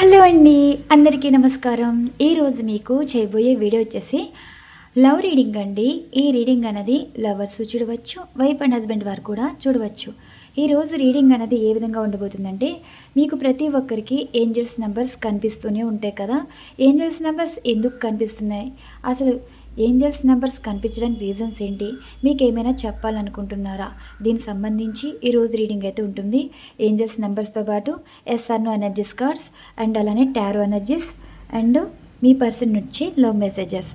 Hello అండి అందరికీ నమస్కారం. ఈరోజు మీకు చేయబోయే వీడియో వచ్చేసి లవ్ రీడింగ్ అండి. ఈ రీడింగ్ అనేది లవర్స్ చూడవచ్చు వైఫ్ అండ్ హస్బెండ్ వారు కూడా చూడవచ్చు. ఈరోజు రీడింగ్ అనేది ఏ విధంగా ఉండబోతుందంటే మీకు ప్రతి ఒక్కరికి ఏంజల్స్ నెంబర్స్ కనిపిస్తూనే ఉంటాయి కదా. ఏంజల్స్ నెంబర్స్ ఎందుకు కనిపిస్తున్నాయి? అసలు ఏంజల్స్ నెంబర్స్ కనిపించడానికి రీజన్స్ ఏంటి? మీకు ఏమైనా చెప్పాలనుకుంటున్నారా? దీనికి సంబంధించి ఈరోజు రీడింగ్ అయితే ఉంటుంది. ఏంజల్స్ నెంబర్స్తో పాటు ఎస్ఆర్నో ఎనర్జీస్ కార్డ్స్ అండ్ అలానే టారో ఎనర్జీస్ అండ్ మీ పర్సన్ నుంచి లవ్ మెసేజెస్.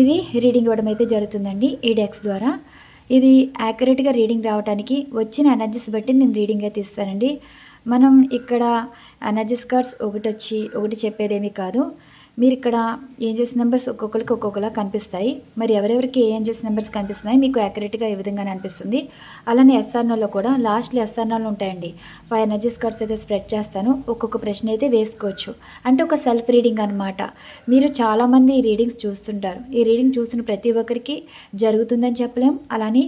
ఇది రీడింగ్ ఇవ్వడం అయితే జరుగుతుందండి ఈ డెక్స్ ద్వారా. ఇది యాక్యురేట్గా రీడింగ్ రావడానికి వచ్చిన ఎనర్జీస్ బట్టి నేను రీడింగ్ అయితే ఇస్తానండి. మనం ఇక్కడ ఎనర్జీస్ కార్డ్స్ ఒకటి వచ్చి ఒకటి చెప్పేదేమీ కాదు. మీరు ఇక్కడ ఏంజెస్ నెంబర్స్ ఒక్కొక్కరికి ఒక్కొక్కలా కనిపిస్తాయి. మరి ఎవరెవరికి ఏ ఏంజెస్ నెంబర్స్ కనిపిస్తున్నాయి మీకు యాక్యురేట్గా ఏ విధంగా అనిపిస్తుంది. అలానే ఎస్ఆర్నోలో కూడా లాస్ట్లో ఎస్ఆర్నోలు ఉంటాయండి. ఫైవ్ ఎనర్జీస్ కార్డ్స్ అయితే స్ప్రెడ్ చేస్తాను. ఒక్కొక్క ప్రశ్న అయితే వేసుకోవచ్చు. అంటే ఒక సెల్ఫ్ రీడింగ్ అనమాట మీరు చాలామంది ఈ రీడింగ్స్ చూస్తుంటారు. ఈ రీడింగ్ చూస్తున్న ప్రతి ఒక్కరికి జరుగుతుందని చెప్పలేము అలానే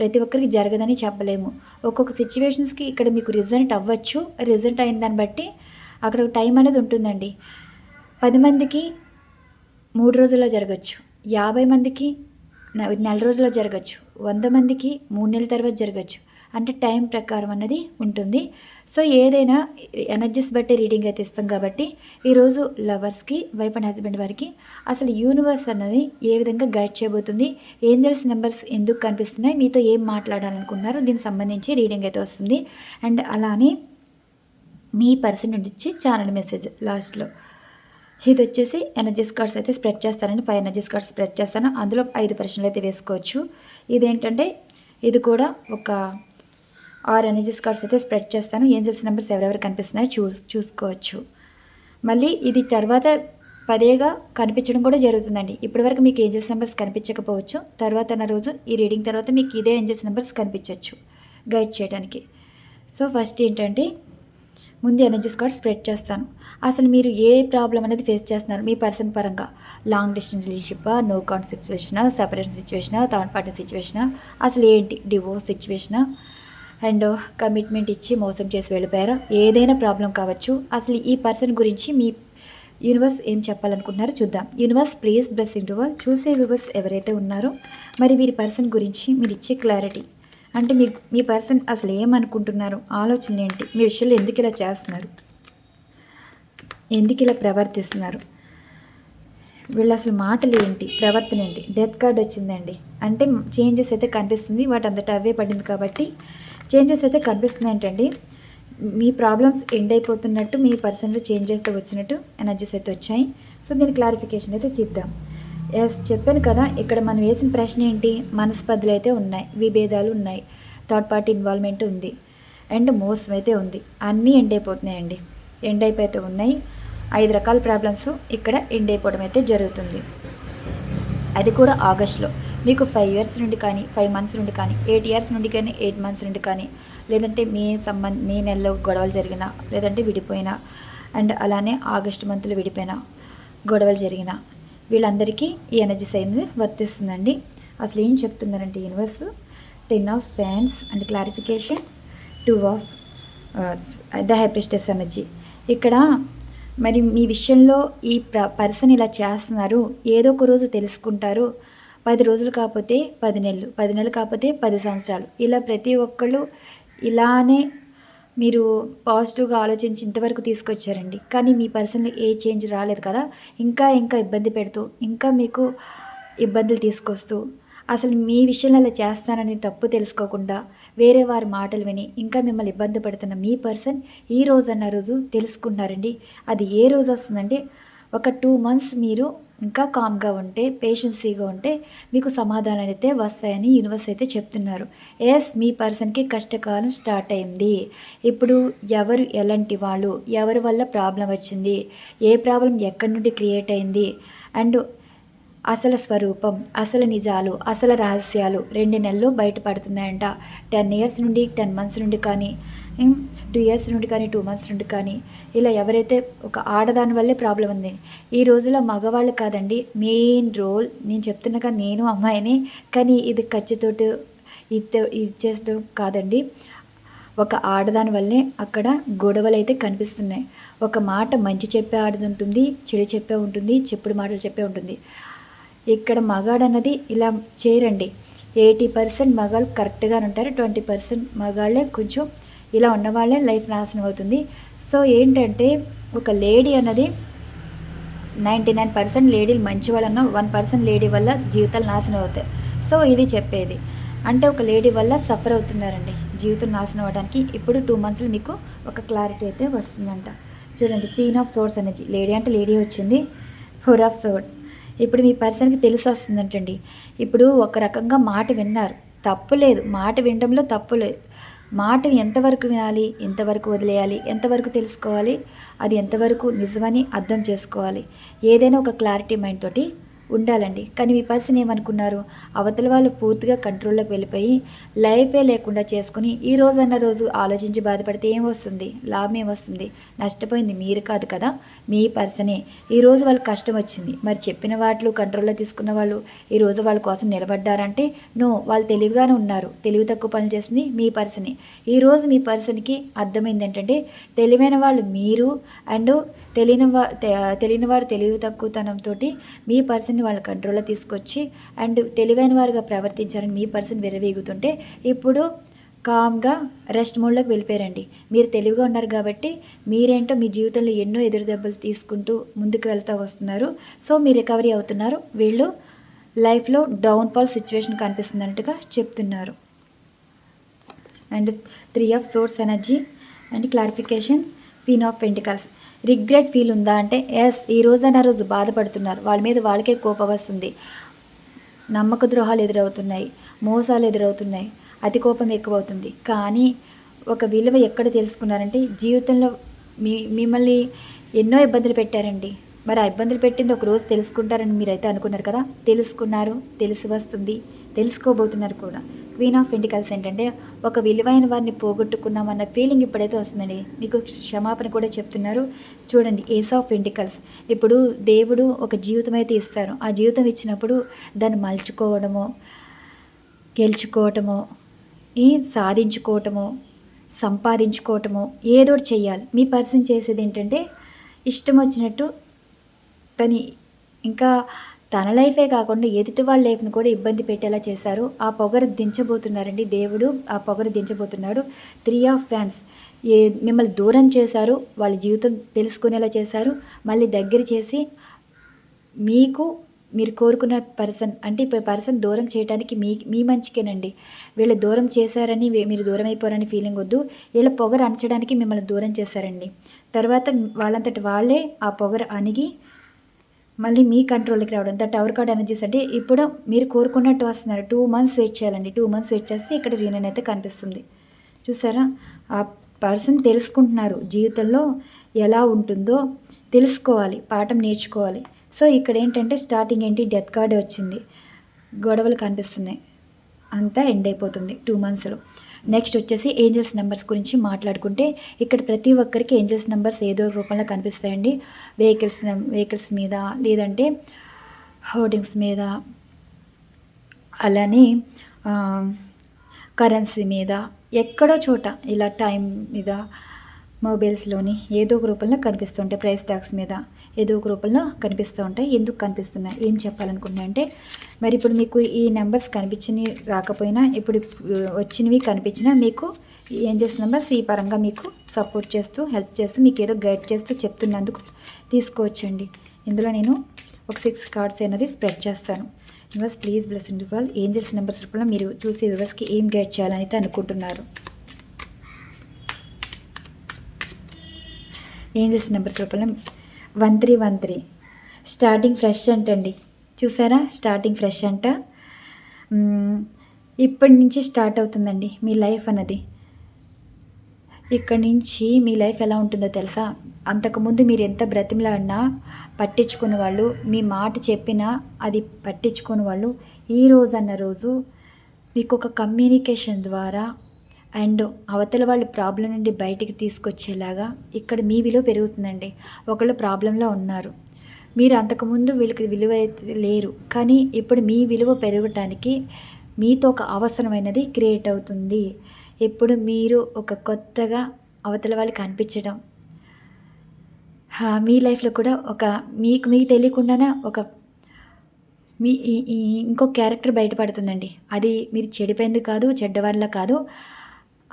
ప్రతి ఒక్కరికి జరగదని చెప్పలేము. ఒక్కొక్క సిచ్యువేషన్స్కి ఇక్కడ మీకు రిజల్ట్ అవ్వచ్చు. రిజల్ట్ అయిన దాన్ని బట్టి అక్కడ టైం అనేది ఉంటుందండి. పది మందికి మూడు రోజుల్లో జరగచ్చు. యాభై మందికి నెల రోజుల్లో జరగచ్చు. వంద మందికి మూడు నెలల తర్వాత జరగచ్చు. అంటే టైం ప్రకారం అన్నది ఉంటుంది. సో ఏదైనా ఎనర్జీస్ బట్టి రీడింగ్ అయితే ఇస్తాం కాబట్టి ఈరోజు లవర్స్కి వైఫ్ అండ్ హస్బెండ్ వారికి అసలు యూనివర్స్ అన్నది ఏ విధంగా గైడ్ చేయబోతుంది ఏంజల్స్ నెంబర్స్ ఎందుకు కనిపిస్తున్నాయి మీతో ఏం మాట్లాడాలనుకున్నారు దీనికి సంబంధించి రీడింగ్ అయితే వస్తుంది. అండ్ అలానే మీ పర్సన్ నుంచి ఛానల్ మెసేజ్ లాస్ట్లో. ఇది వచ్చేసి ఎనర్జీస్ కార్డ్స్ అయితే స్ప్రెడ్ చేస్తానండి ఫైవ్ ఎనర్జీస్ కార్డ్స్ స్ప్రెడ్ చేస్తాను. అందులో ఐదు ప్రశ్నలు అయితే వేసుకోవచ్చు. ఇదేంటంటే ఇది కూడా ఒక ఆరు ఎనర్జీస్ కార్డ్స్ అయితే స్ప్రెడ్ చేస్తాను. ఏంజల్స్ నెంబర్స్ ఎవరెవరు కనిపిస్తున్నాయో చూ చూసుకోవచ్చు. మళ్ళీ ఇది తర్వాత పదేగా కనిపించడం కూడా జరుగుతుందండి. ఇప్పటివరకు మీకు ఏంజల్స్ నెంబర్స్ కనిపించకపోవచ్చు. తర్వాత నా రోజు ఈ రీడింగ్ తర్వాత మీకు ఇదే ఏంజల్స్ నెంబర్స్ కనిపించవచ్చు గైడ్ చేయడానికి. సో ఫస్ట్ ఏంటంటే ముందు ఎనర్జీస్ కార్డ్ స్ప్రెడ్ చేస్తాను. అసలు మీరు ఏ ప్రాబ్లం అనేది ఫేస్ చేస్తున్నారు మీ పర్సన్ పరంగా? Long distance relationship no contact situation separation situation third party situation అసలు ఏంటి? డివోర్స్ సిచ్యువేషన్ అండ్ కమిట్మెంట్ ఇచ్చి మోసం చేసి వెళ్ళిపోయారా? ఏదైనా ప్రాబ్లం కావచ్చు. అసలు ఈ పర్సన్ గురించి మీ యూనివర్స్ ఏం చెప్పాలనుకుంటున్నారో చూద్దాం. యూనివర్స్ ప్లీజ్ బ్లెస్సింగ్ టు వాళ్ళు చూసే వ్యూవర్స్ ఎవరైతే ఉన్నారో మరి వీరి పర్సన్ గురించి మీరు ఇచ్చే క్లారిటీ అంటే మీ మీ పర్సన్ అసలు ఏమనుకుంటున్నారు? ఆలోచనలు ఏంటి? మీ విషయంలో ఎందుకు ఇలా చేస్తున్నారు? ఎందుకు ఇలా ప్రవర్తిస్తున్నారు? వీళ్ళు అసలు మాటలు ఏంటి? ప్రవర్తన ఏంటి? డెత్ కార్డ్ వచ్చిందండి. అంటే చేంజెస్ అయితే కనిపిస్తుంది. వాటి అంతటా అవే పడింది కాబట్టి చేంజెస్ అయితే కనిపిస్తుంది ఏంటండి మీ ప్రాబ్లమ్స్ ఎండ్ అయిపోతున్నట్టు మీ పర్సన్లో చేంజెస్ అయితే వచ్చినట్టు ఎనర్జీస్ అయితే వచ్చాయి. సో దీని క్లారిఫికేషన్ అయితే చేద్దాం. ఎస్ చెప్పాను కదా ఇక్కడ మనం వేసిన ప్రశ్న ఏంటి? మనస్పర్ధలు అయితే ఉన్నాయి విభేదాలు ఉన్నాయి థర్డ్ పార్టీ ఇన్వాల్వ్మెంట్ ఉంది అండ్ మోసం అయితే ఉంది. అన్నీ ఎండ్ అయిపోతున్నాయండి. ఎండ్ అయిపోతే ఉన్నాయి. ఐదు రకాల ప్రాబ్లమ్స్ ఇక్కడ ఎండ్ అయిపోవడం అయితే జరుగుతుంది. అది కూడా ఆగస్ట్లో. మీకు ఫైవ్ ఇయర్స్ నుండి కానీ ఫైవ్ మంత్స్ నుండి కానీ ఎయిట్ ఇయర్స్ నుండి కానీ ఎయిట్ మంత్స్ నుండి కానీ లేదంటే మే సంబంధ మే నెలలో గొడవలు జరిగిన లేదంటే విడిపోయిన అండ్ అలానే ఆగస్ట్ మంత్లో విడిపోయిన గొడవలు జరిగిన వీళ్ళందరికీ ఈ ఎనర్జీస్ అనేది వర్తిస్తుందండి. అసలు ఏం చెప్తున్నారంటే universe? Ten of fans and clarification two of the high priestess energy. ఇక్కడ మరి మీ విషయంలో ఈ ప్ర పర్సన్ ఇలా చేస్తున్నారు ఏదో ఒక రోజు తెలుసుకుంటారు పది రోజులు కాకపోతే పది నెలలు పది నెలలు కాకపోతే పది సంవత్సరాలు. ఇలా ప్రతి ఒక్కళ్ళు ఇలానే మీరు పాజిటివ్గా ఆలోచించి ఇంతవరకు తీసుకొచ్చారండి. కానీ మీ పర్సన్లో ఏ చేంజ్ రాలేదు కదా. ఇంకా ఇంకా ఇబ్బంది పెడుతూ ఇంకా మీకు ఇబ్బందులు తీసుకొస్తూ అసలు మీ విషయంలో అలా చేస్తానని తప్పు తెలుసుకోకుండా వేరే వారి మాటలు విని ఇంకా మిమ్మల్ని ఇబ్బంది పడుతున్న మీ పర్సన్ ఈ రోజు అన్న రోజు తెలుసుకున్నారండి. అది ఏ రోజు వస్తుందంటే ఒక టూ మంత్స్ మీరు ఇంకా కామ్గా ఉంటే పేషెన్సీగా ఉంటే మీకు సమాధానాలు అయితే వస్తాయని యూనివర్స్ అయితే చెప్తున్నారు. ఎస్ మీ పర్సన్కి కష్టకాలం స్టార్ట్ అయింది. ఇప్పుడు ఎవరు ఎలాంటి వాళ్ళు? ఎవరి వల్ల ప్రాబ్లం వచ్చింది? ఏ ప్రాబ్లం ఎక్కడి నుండి క్రియేట్ అయింది? అండ్ అసలు స్వరూపం అసలు నిజాలు అసలు రహస్యాలు రెండు నెలలు బయటపడుతున్నాయంట. టెన్ ఇయర్స్ నుండి టెన్ మంత్స్ నుండి కానీ టూ ఇయర్స్ నుండి కానీ టూ మంత్స్ నుండి కానీ ఇలా ఎవరైతే ఒక ఆడదాని వల్లే ప్రాబ్లం ఉంది ఈ రోజుల్లో మగవాళ్ళు కాదండి మెయిన్ రోల్ నేను చెప్తున్నాక నేను అమ్మాయిని కానీ ఇది ఖర్చుతోటి ఇది ఇచ్చేయడం కాదండి. ఒక ఆడదాని వల్లే అక్కడ గొడవలు అయితే కనిపిస్తున్నాయి. ఒక మాట మంచి చెప్పే ఆడది ఉంటుంది చెడు చెప్పే ఉంటుంది చెప్పుడు మాటలు చెప్పే ఉంటుంది. ఇక్కడ మగాడు అన్నది ఇలా చేయరండి. ఎయిటీ పర్సెంట్ మగాళ్ళు కరెక్ట్గానే ఉంటారు ట్వంటీ పర్సెంట్ మగాళ్ళే కొంచెం ఇలా ఉన్నవాళ్ళే లైఫ్ నాశనం అవుతుంది సో ఏంటంటే ఒక లేడీ అన్నది నైంటీ నైన్ పర్సెంట్ లేడీలు మంచి వాళ్ళన్న వన్ పర్సెంట్ లేడీ వల్ల జీవితాలు నాశనం అవుతాయి సో ఇది చెప్పేది. అంటే ఒక లేడీ వల్ల సఫర్ అవుతున్నారండి జీవితం నాశనం అవ్వడానికి ఇప్పుడు టూ మంత్స్లో మీకు ఒక క్లారిటీ అయితే వస్తుందంట. చూడండి క్వీన్ ఆఫ్ సోర్స్ అనేది. లేడీ అంటే లేడీ వచ్చింది ఫోర్ ఆఫ్ సోర్స్ ఇప్పుడు మీ పర్సన్కి తెలిసి వస్తుందంటండి. ఇప్పుడు ఒక రకంగా మాట విన్నారు. తప్పు లేదు. మాట వినడంలో తప్పు లేదు. మాట ఎంతవరకు వినాలి ఎంతవరకు వదిలేయాలి ఎంతవరకు తెలుసుకోవాలి అది ఎంతవరకు నిజమని అర్థం చేసుకోవాలి. ఏదైనా ఒక క్లారిటీ మైండ్ తోటి ఉండాలండి. కానీ మీ పర్సన్ ఏమనుకున్నారు? అవతల వాళ్ళు పూర్తిగా కంట్రోల్లోకి వెళ్ళిపోయి లైఫే లేకుండా చేసుకుని ఈ రోజు అన్న రోజు ఆలోచించి బాధపడితే ఏం వస్తుంది లాభం ఏం వస్తుంది నష్టపోయింది మీరు కాదు కదా? మీ పర్సనే. ఈరోజు రోజు వాళ్ళకి కష్టం వచ్చింది. మరి చెప్పిన వాటిలో కంట్రోల్లో తీసుకున్న వాళ్ళు ఈరోజు వాళ్ళ కోసం నిలబడ్డారంటే నో వాళ్ళు తెలివిగానే ఉన్నారు. తెలివి తక్కువ పనులు చేసింది మీ పర్సనే. ఈ రోజు మీ పర్సన్కి అర్థమైంది ఏంటంటే తెలివైన వాళ్ళు మీరు అండ్ తెలియని వా తెలియని వారు తెలివి తక్కువతనంతో మీ పర్సన్ని వాళ్ళ కంట్రోల్లో తీసుకొచ్చి అండ్ తెలివైన వారుగా ప్రవర్తించారని మీ పర్సన్ విరవీగుతుంటే ఇప్పుడు కామ్గా రెస్ట్ మోడ్లోకి వెళ్ళిపోయారండి. మీరు తెలివిగా ఉన్నారు కాబట్టి మీరేంటో మీ జీవితంలో ఎన్నో ఎదురు దెబ్బలు తీసుకుంటూ ముందుకు వెళ్తూ వస్తున్నారు. సో మీరు రికవరీ అవుతున్నారు. వీళ్ళు లైఫ్లో డౌన్ఫాల్ సిచ్యువేషన్ కనిపిస్తున్నట్టుగా చెప్తున్నారు. And three of swords energy and clarification పీన్ of pentacles. Regret feel ఉందా అంటే ఎస్ ఈ రోజైనా రోజు బాధపడుతున్నారు. వాళ్ళ మీద వాళ్ళకే కోపం వస్తుంది. నమ్మక ద్రోహాలు ఎదురవుతున్నాయి. మోసాలు ఎదురవుతున్నాయి. అతి కోపం ఎక్కువ అవుతుంది కానీ ఒక విలువ ఎక్కడ తెలుసుకున్నారంటే జీవితంలో మీ మిమ్మల్ని ఎన్నో ఇబ్బందులు పెట్టారండి. మరి ఆ ఇబ్బందులు పెట్టింది ఒక రోజు తెలుసుకుంటారని మీరైతే అనుకున్నారు కదా? తెలుసుకున్నారు తెలిసి వస్తుంది. తెలుసుకోబోతున్నారు కూడా. క్వీన్ ఆఫ్ పెంటికల్స్ ఏంటంటే ఒక విలువైన వారిని పోగొట్టుకున్నామన్న ఫీలింగ్ ఇప్పుడైతే వస్తుందండి. మీకు క్షమాపణ కూడా చెప్తున్నారు. చూడండి ఏస్ ఆఫ్ పెంటికల్స్ ఇప్పుడు దేవుడు ఒక జీవితం అయితే ఇస్తారు. ఆ జీవితం ఇచ్చినప్పుడు దాన్ని మలుచుకోవడమో గెలుచుకోవటమో ఈ సాధించుకోవటమో సంపాదించుకోవటమో ఏదో చేయాలి మీ పర్సన్ చేసేది ఏంటంటే ఇష్టం వచ్చినట్టు తని ఇంకా తన లైఫే కాకుండా ఎదుటి వాళ్ళ లైఫ్ని కూడా ఇబ్బంది పెట్టేలా చేశారు. ఆ పొగరు దించబోతున్నారండి దేవుడు. ఆ పొగరు దించబోతున్నాడు. త్రీ ఆఫ్ ఫ్యాన్స్ ఏ మిమ్మల్ని దూరం చేశారు. వాళ్ళ జీవితం తెలుసుకునేలా చేశారు. మళ్ళీ దగ్గర చేసి మీకు మీరు కోరుకున్న పర్సన్ అంటే ఇప్పుడు పర్సన్ దూరం చేయడానికి మీ మీ మంచికేనండి. వీళ్ళు దూరం చేశారని మీరు దూరం అయిపోరని ఫీలింగ్ వద్దు. వీళ్ళ పొగరు అణచడానికి మిమ్మల్ని దూరం చేశారండి. తర్వాత వాళ్ళంతటి వాళ్ళే ఆ పొగరు అణిగి మళ్ళీ మీ కంట్రోల్కి రావడం. ద టవర్ కార్డ్ ఎనర్జీస్ అంటే ఇప్పుడు మీరు కోరుకున్నట్టు వస్తున్నారు. టూ మంత్స్ వెయిట్ చేయాలండి. టూ మంత్స్ వెయిట్ చేస్తే ఇక్కడ రీనన్ అయితే కనిపిస్తుంది. చూసారా? ఆ పర్సన్ తెలుసుకుంటున్నారు జీవితంలో ఎలా ఉంటుందో తెలుసుకోవాలి. పాఠం నేర్చుకోవాలి. సో ఇక్కడ ఏంటంటే స్టార్టింగ్ ఏంటి? డెత్ కార్డ్ వచ్చింది. గొడవలు కనిపిస్తున్నాయి. అంతా ఎండ్ అయిపోతుంది. టూ మంత్స్లో. నెక్స్ట్ వచ్చేసి ఏంజల్స్ నెంబర్స్ గురించి మాట్లాడుకుంటే ఇక్కడ ప్రతి ఒక్కరికి ఏంజల్స్ నెంబర్స్ ఏదో ఒక రూపంలో కనిపిస్తాయండి. వెహికల్స్ వెహికల్స్ మీద లేదంటే హోర్డింగ్స్ మీద అలానే కరెన్సీ మీద ఎక్కడో చోట ఇలా టైం మీద మొబైల్స్లోని ఏదో ఒక రూపంలో కనిపిస్తుంటాయి ప్రైస్ ట్యాక్స్ మీద. ఏదో ఒక రూపంలో కనిపిస్తూ ఉంటాయి. ఎందుకు కనిపిస్తున్నాయి? ఏం చెప్పాలనుకున్నా అంటే మరి ఇప్పుడు మీకు ఈ నెంబర్స్ కనిపించినవి రాకపోయినా ఇప్పుడు వచ్చినవి కనిపించినా మీకు ఏంజెస్ నెంబర్స్ ఈ పరంగా మీకు సపోర్ట్ చేస్తూ హెల్ప్ చేస్తూ మీకు ఏదో గైడ్ చేస్తూ చెప్తున్నందుకు తీసుకోవచ్చండి. ఇందులో నేను ఒక సిక్స్ కార్డ్స్ అనేది స్ప్రెడ్ చేస్తాను. యూనివర్స్ ప్లీజ్ బ్లెస్ ఇండు కాల్ ఏంజెస్ నెంబర్స్ రూపంలో మీరు చూసే వ్యవస్థకి ఏం గైడ్ చేయాలని అయితే అనుకుంటున్నారు. ఏంజెస్ నెంబర్స్ రూపంలో one three one three. Starting fresh అంటండి. చూసారా? స్టార్టింగ్ ఫ్రెష్ అంట. ఇప్పటి నుంచి స్టార్ట్ అవుతుందండి మీ లైఫ్ అన్నది. ఇక్కడి నుంచి మీ లైఫ్ ఎలా ఉంటుందో తెలుసా? అంతకుముందు మీరు ఎంత బ్రతిమలాడినా పట్టించుకున్న వాళ్ళు మీ మాట చెప్పినా అది పట్టించుకుని వాళ్ళు ఈ రోజు అన్న రోజు మీకు ఒక కమ్యూనికేషన్ ద్వారా అండ్ అవతల వాళ్ళు ప్రాబ్లం నుండి బయటికి తీసుకొచ్చేలాగా ఇక్కడ మీ విలువ పెరుగుతుందండి. ఒకళ్ళు ప్రాబ్లంలో ఉన్నారు. మీరు అంతకుముందు వీళ్ళకి విలువ అయితే లేరు. కానీ ఇప్పుడు మీ విలువ పెరగటానికి మీతో ఒక అవసరమైనది క్రియేట్ అవుతుంది. ఇప్పుడు మీరు ఒక కొత్తగా అవతల వాళ్ళకి కనిపించడం మీ లైఫ్లో కూడా ఒక మీకు మీకు తెలియకుండానే ఒక మీ ఇంకో క్యారెక్టర్ బయటపడుతుందండి. అది మీరు చెడిపోయింది కాదు చెడ్డవాళ్ళ కాదు.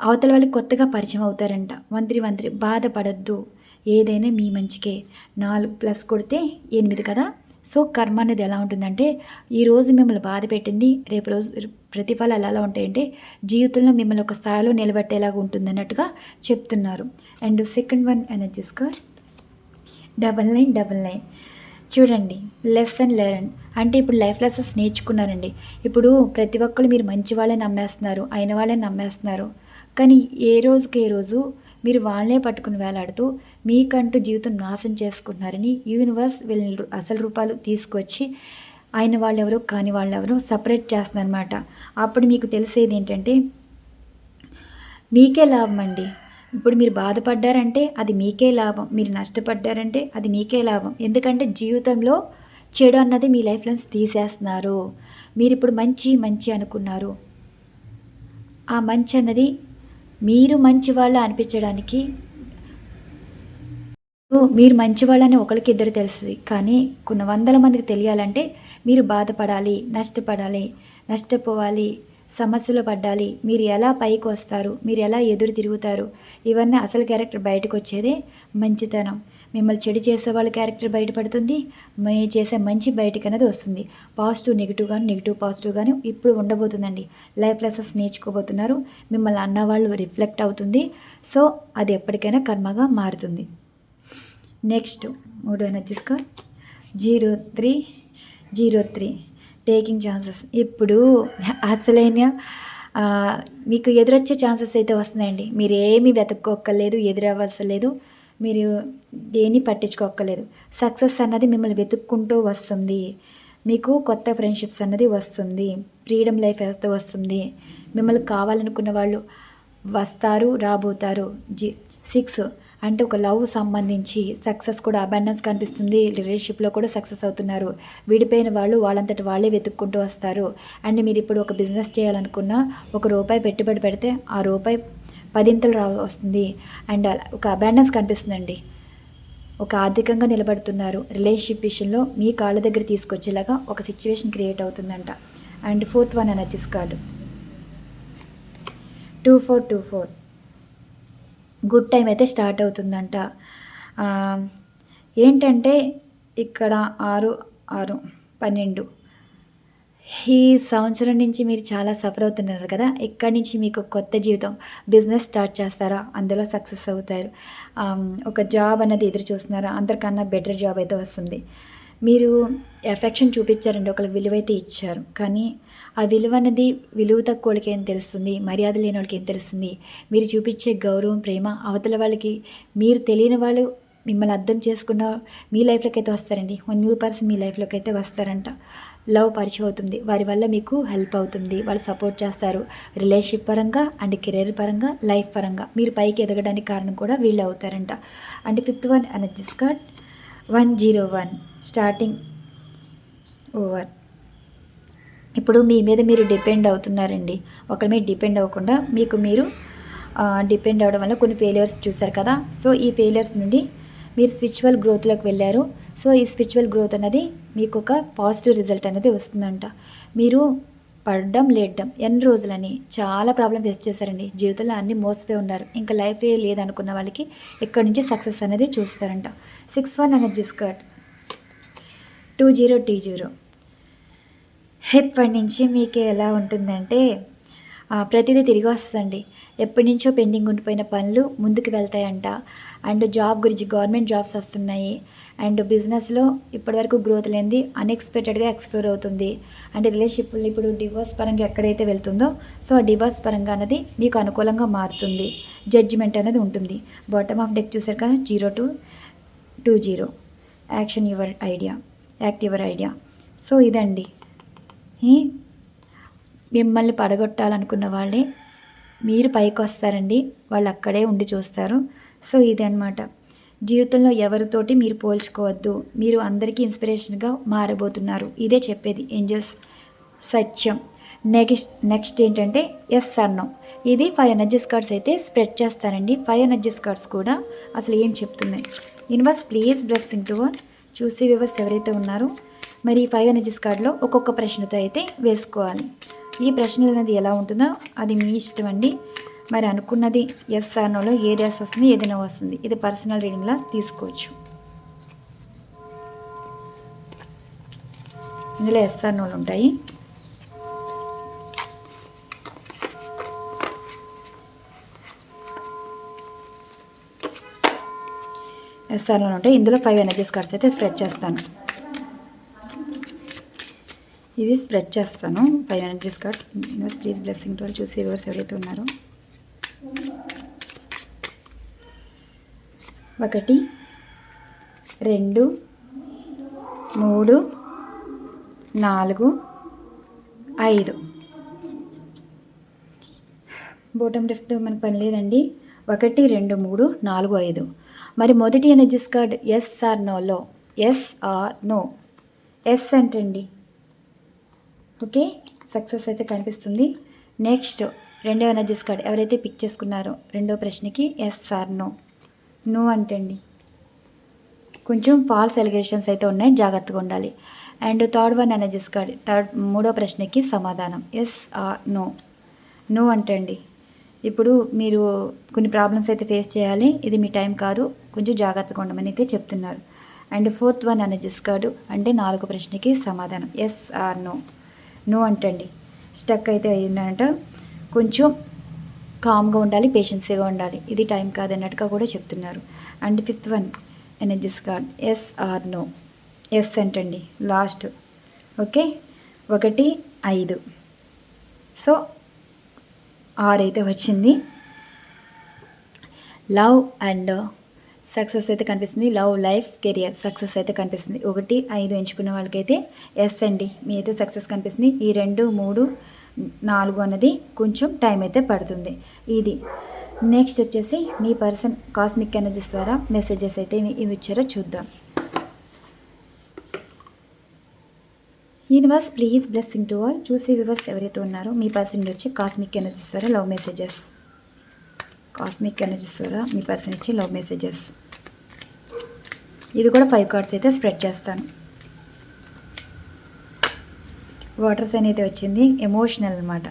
అవతల వాళ్ళకి కొత్తగా పరిచయం అవుతారంట. మంత్రి మంత్రి బాధపడద్దు. ఏదైనా మీ మంచికే. నాలుగు ప్లస్ కొడితే ఎనిమిది కదా? సో కర్మ అనేది ఎలా ఉంటుందంటే ఈరోజు మిమ్మల్ని బాధ పెట్టింది రేపు రోజు ప్రతిఫలాలు ఎలా ఉంటాయంటే జీవితంలో మిమ్మల్ని ఒక స్థాయిలో నిలబెట్టేలాగా ఉంటుంది అన్నట్టుగా చెప్తున్నారు. అండ్ సెకండ్ వన్ ఎనర్జీస్గా డబల్ నైన్ డబల్ నైన్. చూడండి లెసన్ లెర్న్. అంటే ఇప్పుడు లైఫ్ లెసన్స్ నేర్చుకున్నారండి. ఇప్పుడు ప్రతి ఒక్కరు మీరు మంచి వాళ్ళని నమ్మేస్తున్నారు అయిన వాళ్ళని నమ్మేస్తున్నారు. కానీ ఏ రోజుకి ఏ రోజు మీరు వాళ్ళనే పట్టుకుని వేలాడుతూ మీకంటూ జీవితం నాశనం చేసుకుంటున్నారని యూనివర్స్ వీళ్ళని అసలు రూపాలు తీసుకొచ్చి ఆయన వాళ్ళు ఎవరో కాని వాళ్ళు ఎవరో సపరేట్ చేస్తుందన్నమాట అప్పుడు మీకు తెలిసేది ఏంటంటే మీకే లాభం అండి. ఇప్పుడు మీరు బాధపడ్డారంటే అది మీకే లాభం. మీరు నష్టపడ్డారంటే అది మీకే లాభం. ఎందుకంటే జీవితంలో చెడు అన్నది మీ లైఫ్లో తీసేస్తున్నారు. మీరు ఇప్పుడు మంచి మంచి అనుకున్నారు. ఆ మంచి అన్నది మీరు మంచివాళ్ళ అనిపించడానికి మీరు మంచివాళ్ళని ఒకరికి ఇద్దరు తెలుస్తుంది. కానీ కొన్ని వందల మందికి తెలియాలంటే మీరు బాధపడాలి నష్టపడాలి నష్టపోవాలి సమస్యలు పడ్డాలి. మీరు ఎలా పైకి వస్తారు మీరు ఎలా ఎదురు తిరుగుతారు ఇవన్నీ అసలు క్యారెక్టర్ బయటకు వచ్చేదే మంచితనం. మిమ్మల్ని చెడు చేసే వాళ్ళ క్యారెక్టర్ బయటపడుతుంది మే చేసే మంచి బయటకు అనేది వస్తుంది. పాజిటివ్ నెగిటివ్ కానీ నెగిటివ్ పాజిటివ్ కానీ ఇప్పుడు ఉండబోతుందండి. లైఫ్ లెసన్స్ నేర్చుకోబోతున్నారు. మిమ్మల్ని అన్నవాళ్ళు రిఫ్లెక్ట్ అవుతుంది. సో అది ఎప్పటికైనా కర్మగా మారుతుంది. నెక్స్ట్ మూడో energies card zero three zero three taking chances ఇప్పుడు అసలైన మీకు ఎదురొచ్చే ఛాన్సెస్ అయితే వస్తున్నాయండి. మీరు ఏమీ వెతుక్కోక్కర్లేదు ఎదురవ్వాల్సి లేదు మీరు దేని పట్టించుకోక్కర్లేదు. సక్సెస్ అన్నది మిమ్మల్ని వెతుక్కుంటూ వస్తుంది. మీకు కొత్త ఫ్రెండ్షిప్స్ అన్నది వస్తుంది. ఫ్రీడమ్ లైఫ్ వ్యవస్థ వస్తుంది. మిమ్మల్ని కావాలనుకున్న వాళ్ళు వస్తారు రాబోతారు. జి సిక్స్ అంటే ఒక లవ్ సంబంధించి సక్సెస్ కూడా అబండెన్స్ కనిపిస్తుంది. రిలేషన్షిప్లో కూడా సక్సెస్ అవుతున్నారు. విడిపోయిన వాళ్ళు వాళ్ళంతటి వాళ్ళే వెతుక్కుంటూ వస్తారు. అండ్ మీరు ఇప్పుడు ఒక బిజినెస్ చేయాలనుకున్న ఒక రూపాయి పెట్టుబడి పెడితే ఆ రూపాయి పదింతలు రా వస్తుంది. అండ్ ఒక అబాండెన్స్ కనిపిస్తుందండి. ఒక ఆర్థికంగా నిలబడుతున్నారు. రిలేషన్షిప్ విషయంలో మీ కాళ్ళ దగ్గర తీసుకొచ్చేలాగా ఒక సిచ్యువేషన్ క్రియేట్ అవుతుందంట. And fourth one energies card. Two four two four. Good time అయితే స్టార్ట్ అవుతుందంట. ఏంటంటే ఇక్కడ ఆరు ఆరు పన్నెండు. ఈ సంవత్సరం నుంచి మీరు చాలా సఫర్ అవుతున్నారు కదా ఇక్కడి నుంచి మీకు కొత్త జీవితం బిజినెస్ స్టార్ట్ చేస్తారా అందులో సక్సెస్ అవుతారు. ఒక జాబ్ అన్నది ఎదురు చూస్తున్నారా అందరికన్నా బెటర్ జాబ్ అయితే వస్తుంది. మీరు ఎఫెక్షన్ చూపించారండి ఒకరికి విలువ అయితే ఇచ్చారు. కానీ ఆ విలువ అనేది విలువ తక్కువ వాళ్ళకి ఏం తెలుస్తుంది మర్యాద లేని వాళ్ళకి ఏం తెలుస్తుంది? మీరు చూపించే గౌరవం ప్రేమ అవతల వాళ్ళకి మీరు తెలియని వాళ్ళు మిమ్మల్ని అర్థం చేసుకున్న మీ లైఫ్లోకి అయితే వస్తారండి. వన్ న్యూ పర్సన్ మీ లైఫ్లోకి అయితే వస్తారంట. లవ్ పరిచయం అవుతుంది. వారి వల్ల మీకు హెల్ప్ అవుతుంది. వాళ్ళు సపోర్ట్ చేస్తారు. రిలేషన్షిప్ పరంగా అండ్ కెరీర్ పరంగా లైఫ్ పరంగా మీరు పైకి ఎదగడానికి కారణం కూడా వీళ్ళు అవుతారంట. And fifth one energies card one zero one starting over. ఇప్పుడు మీ మీద మీరు డిపెండ్ అవుతున్నారండి. ఒకరి మీద డిపెండ్ అవ్వకుండా మీకు మీరు డిపెండ్ అవ్వడం వల్ల కొన్ని ఫెయిలియర్స్ చూసారు కదా. సో ఈ ఫెయిలియర్స్ నుండి మీరు స్పిరిచువల్ గ్రోత్లోకి వెళ్ళారు. సో ఈ స్పిరిచువల్ గ్రోత్ అనేది మీకు ఒక పాజిటివ్ రిజల్ట్ అనేది వస్తుందంట. మీరు పడడం లేడడం ఎన్ని రోజులని చాలా ప్రాబ్లం ఫేస్ చేశారండి. జీవితంలో అన్ని మోసపోయి ఉన్నారు. ఇంకా లైఫ్ ఏ లేదనుకున్న వాళ్ళకి ఇక్కడ నుంచి సక్సెస్ అనేది చూస్తారంట. Six one energies card two zero T zero ఇప్పటి నుంచి మీకు ఎలా ఉంటుందంటే ప్రతిదీ తిరిగి వస్తుందండి. ఎప్పటి నుంచో పెండింగ్ ఉండిపోయిన పనులు ముందుకు వెళ్తాయంట. అండ్ జాబ్ గురించి గవర్నమెంట్ జాబ్స్ వస్తున్నాయి. అండ్ బిజినెస్లో ఇప్పటివరకు గ్రోత్ లేనిది అన్ఎక్స్పెక్టెడ్గా ఎక్స్ప్లోర్ అవుతుంది. అండ్ రిలేషన్షిప్లో ఇప్పుడు డివోర్స్ పరంగా ఎక్కడైతే వెళ్తుందో సో ఆ డివోర్స్ పరంగా అనేది మీకు అనుకూలంగా మారుతుంది. జడ్జిమెంట్ అనేది ఉంటుంది. బాటమ్ ఆఫ్ డెక్ చూసారు కదా zero two two zero action your idea act your idea so ఇదండి. మిమ్మల్ని పడగొట్టాలనుకున్న వాళ్ళే మీరు పైకి వస్తారండి వాళ్ళు అక్కడే ఉండి చూస్తారు. సో ఇది అనమాట జీవితంలో ఎవరితోటి మీరు పోల్చుకోవద్దు. మీరు అందరికీ ఇన్స్పిరేషన్గా మారబోతున్నారు. ఇదే చెప్పేది ఏంజల్స్ సత్యం. నెక్స్ట్ నెక్స్ట్ ఏంటంటే ఎస్ అన్నం ఇది ఫైవ్ ఎనర్జీస్ కార్డ్స్ అయితే స్ప్రెడ్ చేస్తానండి ఫైవ్ ఎనర్జీస్ కార్డ్స్ కూడా అసలు ఏం చెప్తున్నాయి universe please blessing to one. చూసి వివర్స్ ఎవరైతే ఉన్నారో మరి ఈ ఫైవ్ ఎనర్జీస్ కార్డులో ఒక్కొక్క ప్రశ్నతో అయితే వేసుకోవాలి. ఈ ప్రశ్నలు అనేది ఎలా ఉంటుందో అది మీ ఇష్టం అండి మరి అనుకున్నది ఎస్ ఆర్నోలో ఏది ఎస్ వస్తుంది ఏదైనా వస్తుంది? ఇది పర్సనల్ రీడింగ్లా తీసుకోవచ్చు. ఇందులో ఎస్ ఆర్నోలు ఉంటాయి. ఎస్ఆర్లో ఉంటాయి. ఇందులో ఫైవ్ ఎనర్జీస్ కార్డ్స్ అయితే స్ప్రెడ్ చేస్తాను. ఇది స్ప్రెడ్ చేస్తాను. Five energies cards please blessing to చూసి ఎవరు ఎవరైతే ఉన్నారో. ఒకటి రెండు మూడు నాలుగు ఐదు. బోటమ్ లెఫ్ట్ మనకు పని లేదండి. ఒకటి రెండు మూడు నాలుగు ఐదు. మరి మొదటి ఎనర్జీస్ కార్డ్ ఎస్ ఆర్ నోలో ఎస్ ఆర్ నో. ఎస్ అంటండి. ఓకే? సక్సెస్ అయితే కనిపిస్తుంది. నెక్స్ట్ రెండో ఎనర్జీస్ కార్డ్ ఎవరైతే పిక్ చేసుకున్నారో రెండో ప్రశ్నకి ఎస్ ఆర్ నో నో అంటండి. కొంచెం ఫాల్స్ ఎలిగేషన్స్ అయితే ఉన్నాయి జాగ్రత్తగా ఉండాలి. And third one energies card third మూడో ప్రశ్నకి సమాధానం. ఎస్ ఆర్ నో నో అంటండి. ఇప్పుడు మీరు కొన్ని ప్రాబ్లమ్స్ అయితే ఫేస్ చేయాలి ఇది మీ టైం కాదు కొంచెం జాగ్రత్తగా ఉండమని అయితే చెప్తున్నారు. And fourth one energies card అంటే నాలుగో ప్రశ్నకి సమాధానం. ఎస్ ఆర్ నో నో అంటండి. స్టక్ అయితే అయిందంట. కొంచెం కామ్గా ఉండాలి పేషెన్సీగా ఉండాలి. ఇది టైం కాదన్నట్టుగా కూడా చెప్తున్నారు. And fifth one energies card yes or no yes అంటండి. లాస్ట్ ఓకే ఒకటి ఐదు. సో ఆరు అయితే వచ్చింది. లవ్ అండ్ సక్సెస్ అయితే కనిపిస్తుంది. లవ్ లైఫ్ కెరియర్ సక్సెస్ అయితే కనిపిస్తుంది. ఒకటి ఐదు ఎంచుకున్న వాళ్ళకైతే ఎస్ అండి. మీ అయితే సక్సెస్ కనిపిస్తుంది. ఈ రెండు మూడు నాలుగు అన్నది కొంచెం టైం అయితే పడుతుంది. ఇది. నెక్స్ట్ వచ్చేసి మీ పర్సన్ కాస్మిక్ ఎనర్జీస్ ద్వారా మెసేజెస్ అయితే ఇవి ఇచ్చారో చూద్దాం. Universe please blessing to all చూసి వివర్స్ ఎవరైతే ఉన్నారో మీ పర్సన్ వచ్చి కాస్మిక్ ఎనర్జీస్ ద్వారా లవ్ మెసేజెస్ కాస్మిక్ ఎనర్జీస్ ద్వారా మీ పర్సన్ ఇచ్చి లవ్ మెసేజెస్ ఇది కూడా ఫైవ్ కార్డ్స్ అయితే స్ప్రెడ్ చేస్తాను. వాటర్ సైన్ అయితే వచ్చింది. ఎమోషనల్ అనమాట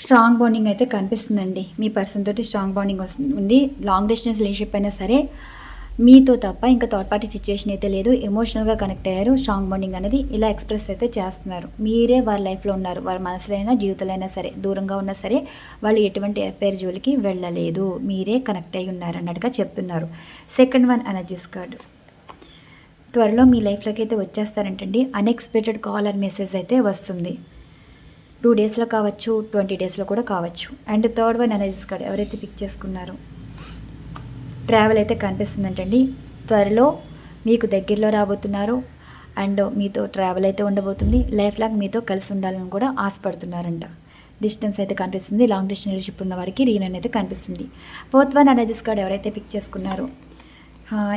స్ట్రాంగ్ బాండింగ్ అయితే కనిపిస్తుందండి. మీ పర్సన్ తోటి స్ట్రాంగ్ బాండింగ్ వస్తుంది. ఉంది లాంగ్ డిస్టెన్స్ రిలేషన్షిప్ అయినా సరే మీతో తప్ప ఇంకా థర్డ్ పార్టీ సిచ్యువేషన్ అయితే లేదు. ఎమోషనల్గా కనెక్ట్ అయ్యారు. స్ట్రాంగ్ బాండింగ్ అనేది ఇలా ఎక్స్ప్రెస్ అయితే చేస్తున్నారు. మీరే వారి లైఫ్లో ఉన్నారు. వారి మనసులో అయినా జీవితంలో అయినా సరే దూరంగా ఉన్నా సరే వాళ్ళు ఎటువంటి ఎఫ్ఐఆర్ జోలికి వెళ్ళలేదు. మీరే కనెక్ట్ అయి ఉన్నారు అన్నట్టుగా చెప్తున్నారు. సెకండ్ వన్ ఎనర్జీస్ కార్డు త్వరలో మీ లైఫ్లోకి అయితే వచ్చేస్తారంటండి. అన్ఎక్స్పెక్టెడ్ కాల్ అండ్ మెసేజ్ అయితే వస్తుంది. టూ డేస్లో కావచ్చు ట్వంటీ డేస్లో కూడా కావచ్చు. And third one energies card ఎవరైతే పిక్ చేసుకున్నారో. ట్రావెల్ అయితే కనిపిస్తుందంటండి. త్వరలో మీకు దగ్గరలో రాబోతున్నారు. అండ్ మీతో ట్రావెల్ అయితే ఉండబోతుంది. లైఫ్ లాంగ్ మీతో కలిసి ఉండాలని కూడా ఆశపడుతున్నారంట. డిస్టెన్స్ అయితే కనిపిస్తుంది. లాంగ్ డిస్టెన్స్ రిలేషన్షిప్ ఉన్న వారికి రీనన్ అయితే కనిపిస్తుంది. ఫోర్త్ వన్ ఎనర్జీస్ కార్డ్ ఎవరైతే పిక్ చేసుకున్నారో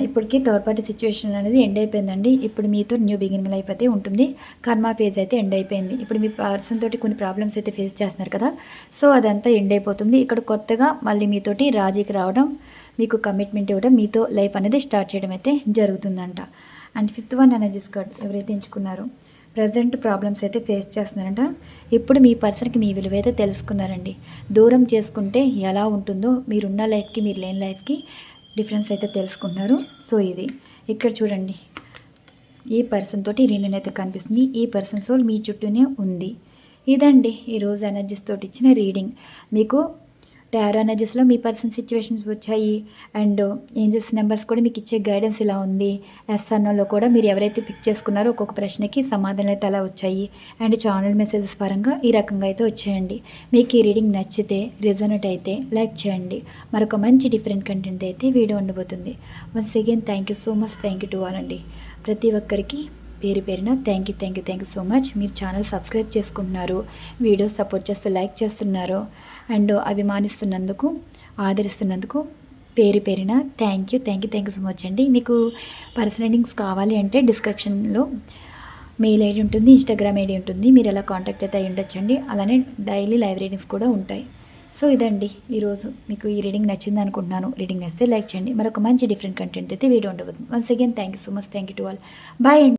ఇప్పటికి థర్డ్ పార్టీ సిచ్యువేషన్ అనేది ఎండ్ అయిపోయిందండి. ఇప్పుడు మీతో న్యూ బిగినింగ్ లైఫ్ అయితే ఉంటుంది. కర్మా ఫేజ్ అయితే ఎండ్ అయిపోయింది. ఇప్పుడు మీ పర్సన్ తోటి కొన్ని ప్రాబ్లమ్స్ అయితే ఫేస్ చేస్తున్నారు కదా. సో అదంతా ఎండ్ అయిపోతుంది. ఇక్కడ కొత్తగా మళ్ళీ మీతోటి రాజీకి రావడం మీకు కమిట్మెంట్ ఇవ్వడం మీతో లైఫ్ అనేది స్టార్ట్ చేయడం అయితే జరుగుతుందంట. And fifth one energies card ఎవరైతే ఎంచుకున్నారో ప్రజెంట్ ప్రాబ్లమ్స్ అయితే ఫేస్ చేస్తున్నారంట. ఇప్పుడు మీ పర్సన్కి మీ విలువ అయితే తెలుసుకున్నారండి. దూరం చేసుకుంటే ఎలా ఉంటుందో మీరున్న లైఫ్కి మీరు లేని లైఫ్కి డిఫరెన్స్ అయితే తెలుసుకున్నారు సో ఇది. ఇక్కడ చూడండి. ఈ పర్సన్ తోటి రీనన్ అయితే కనిపిస్తుంది. ఈ పర్సన్ సోల్ మీ చుట్టూనే ఉంది. ఇదండి ఈరోజు ఎనర్జీస్ తోటి ఇచ్చిన రీడింగ్ మీకు టారో ఎనర్జీస్లో మీ పర్సన్ సిచ్యువేషన్స్ వచ్చాయి అండ్ ఏంజల్స్ నెంబర్స్ కూడా మీకు ఇచ్చే గైడెన్స్ ఇలా ఉంది. ఎస్ఆర్ఓలో కూడా మీరు ఎవరైతే పిక్ చేసుకున్నారో ఒక్కొక్క ప్రశ్నకి సమాధానాలు అయితే అలా వచ్చాయి. అండ్ ఛానల్ మెసేజెస్ పరంగా ఈ రకంగా అయితే వచ్చాయండి. మీకు ఈ రీడింగ్ నచ్చితే రిజనెట్ అయితే లైక్ చేయండి. మరొక మంచి డిఫరెంట్ కంటెంట్ అయితే వీడియో ఉండబోతుంది. Once again thank you so much. Thank you to all అండి. ప్రతి ఒక్కరికి పేరు పేరున thank you thank you thank you so much మీరు ఛానల్ సబ్స్క్రైబ్ చేసుకుంటున్నారు వీడియోస్ సపోర్ట్ చేస్తూ లైక్ చేస్తున్నారు అండ్ అభిమానిస్తున్నందుకు ఆదరిస్తున్నందుకు పేరు పేరున thank you thank you thank you so much అండి. మీకు పర్సనల్ రీడింగ్స్ కావాలి అంటే డిస్క్రిప్షన్లో మెయిల్ ఐడి ఉంటుంది ఇన్స్టాగ్రామ్ ఐడి ఉంటుంది మీరు ఎలా కాంటాక్ట్ అయితే అయ్యి ఉండొచ్చండి అలానే డైలీ లైవ్ రీడింగ్స్ కూడా ఉంటాయి. సో ఇదండి ఈరోజు మీకు ఈ రీడింగ్ నచ్చింది అనుకుంటున్నాను. రీడింగ్ నచ్చితే లైక్ చేయండి. మరొక మంచి డిఫరెంట్ కంటెంట్ అయితే వీడియో ఉండబోతుంది. Once again thank you so much thank you to all bye అండి.